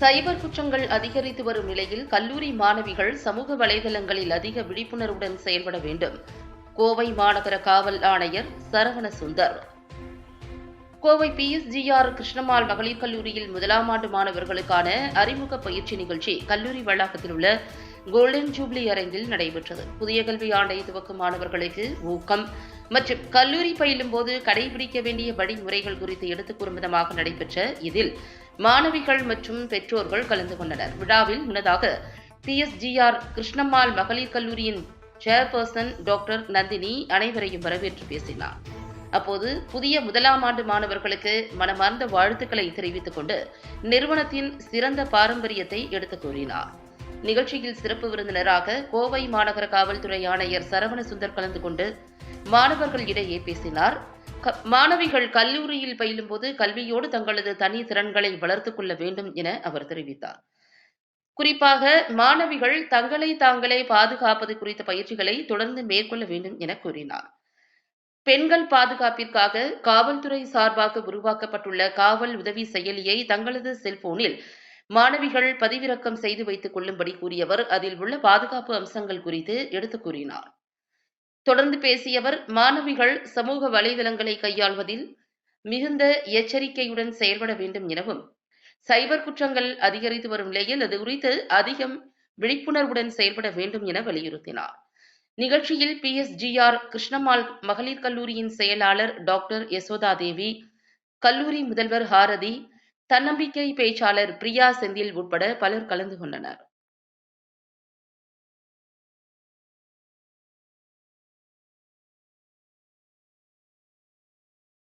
சைபர் குற்றங்கள் அதிகரித்து வரும் நிலையில் கல்லூரி மாணவிகள் சமூக வலைதளங்களில் அதிக விழிப்புணர்வுடன் செயல்பட வேண்டும். கோவை மாநகர காவல் ஆணையர் சரவண சுந்தர். கோவை பிஎஸ்ஜிஆர் கிருஷ்ணமால் மகளிர் கல்லூரியில் முதலாம் ஆண்டு மாணவர்களுக்கான அறிமுக பயிற்சி நிகழ்ச்சி கல்லூரி வளாகத்தில் உள்ள கோல்டன் ஜூப்ளி அரங்கில் நடைபெற்றது. புதிய கல்வி ஆண்டை துவக்கும் மாணவர்களுக்கு ஊக்கம். மற்றும் கல்லூரி பயிலும் போது கடைபிடிக்க வேண்டிய வழிமுறைகள் குறித்து எடுத்துக் விதமாக நடைபெற்ற இதில் மாணவிகள் மற்றும் பெற்றோர்கள் கலந்து கொண்டனர். விழாவில் முன்னதாக சிஎஸ்ஜிஆர் கிருஷ்ணம்மாள் மகளிர் கல்லூரியின் சேர்பர்சன் டாக்டர் நந்தினி அனைவரையும் வரவேற்று பேசினார். அப்போது புதிய முதலாம் ஆண்டு மாணவர்களுக்கு மனமார்ந்த வாழ்த்துக்களை தெரிவித்துக் கொண்டு நிறுவனத்தின் சிறந்த பாரம்பரியத்தை எடுத்துக் கூறினார். நிகழ்ச்சியில் சிறப்பு விருந்தினராக கோவை மாநகர காவல்துறை ஆணையர் சரவண சுந்தர் கலந்து கொண்டு மாணவர்கள் இடையே பேசினார். மாணவிகள் கல்லூரியில் பயிலும்போது கல்வியோடு தங்களது தனி திறன்களை வளர்த்துக் கொள்ள வேண்டும் என அவர் தெரிவித்தார். குறிப்பாக மாணவிகள் தங்களை தாங்களே பாதுகாப்பது குறித்த பயிற்சிகளை தொடர்ந்து மேற்கொள்ள வேண்டும் என கூறினார். பெண்கள் பாதுகாப்பிற்காக காவல்துறை சார்பாக உருவாக்கப்பட்டுள்ள காவல் உதவி செயலியை தங்களது செல்போனில் மாணவிகள் பதிவிறக்கம் செய்து வைத்துக் கொள்ளும்படி கூறியவர். அதில் உள்ள பாதுகாப்பு அம்சங்கள் குறித்து எடுத்துக் கூறினார். தொடர்ந்து பேசியவர் மாணவிகள் சமூக வலைதளங்களை கையாள்வதில் மிகுந்த எச்சரிக்கையுடன் செயல்பட வேண்டும் எனவும் சைபர் குற்றங்கள் அதிகரித்து வரும் நிலையில் அது குறித்து அதிகம் விழிப்புணர்வுடன் செயல்பட வேண்டும் என வலியுறுத்தினார். நிகழ்ச்சியில் பி. எஸ்ஜிஆர் கிருஷ்ணமால் மகளிர் கல்லூரியின் செயலாளர் டாக்டர் யசோதா தேவி கல்லூரி முதல்வர் ஹாரதி தன்னம்பிக்கை பேச்சாளர் பிரியா செந்தில் உட்பட பலர் கலந்து கொண்டனர்.